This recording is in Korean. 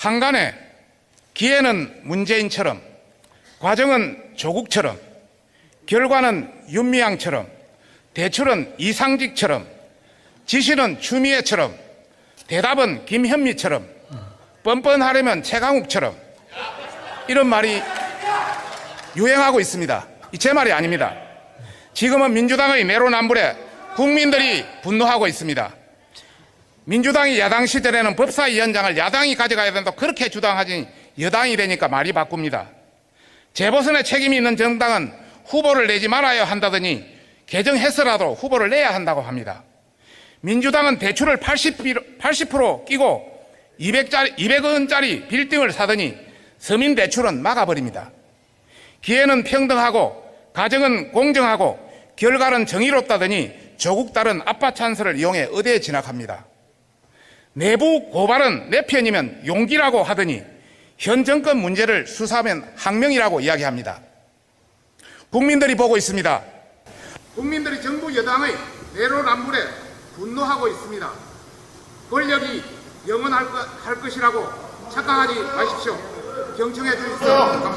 한간에 기회는 문재인처럼 과정은 조국처럼 결과는 윤미향처럼 대출은 이상직처럼 지시는 추미애처럼 대답은 김현미처럼 뻔뻔하려면 최강욱처럼 이런 말이 유행하고 있습니다. 이제 말이 아닙니다. 지금은 민주당의 내로남불에 국민들이 분노하고 있습니다. 민주당이 야당 시절에는 법사위원장을 야당이 가져가야 된다고 그렇게 주장하지 여당이 되니까 말이 바꿉니다. 재보선에 책임이 있는 정당은 후보를 내지 말아야 한다더니 개정해서라도 후보를 내야 한다고 합니다. 민주당은 대출을 80%, 80% 끼고 200짜리, 200원짜리 빌딩을 사더니 서민 대출은 막아버립니다. 기회는 평등하고 가정은 공정하고 결과는 정의롭다더니 조국 따른 아빠 찬스를 이용해 의대에 진학합니다. 내부 고발은 내 편이면 용기라고 하더니 현 정권 문제를 수사하면 항명이라고 이야기합니다. 국민들이 보고 있습니다. 국민들이 정부 여당의 내로남불에 분노하고 있습니다. 권력이 영원할 것- 할 것이라고 착각하지 마십시오. 경청해 주십시오. 감사합니다.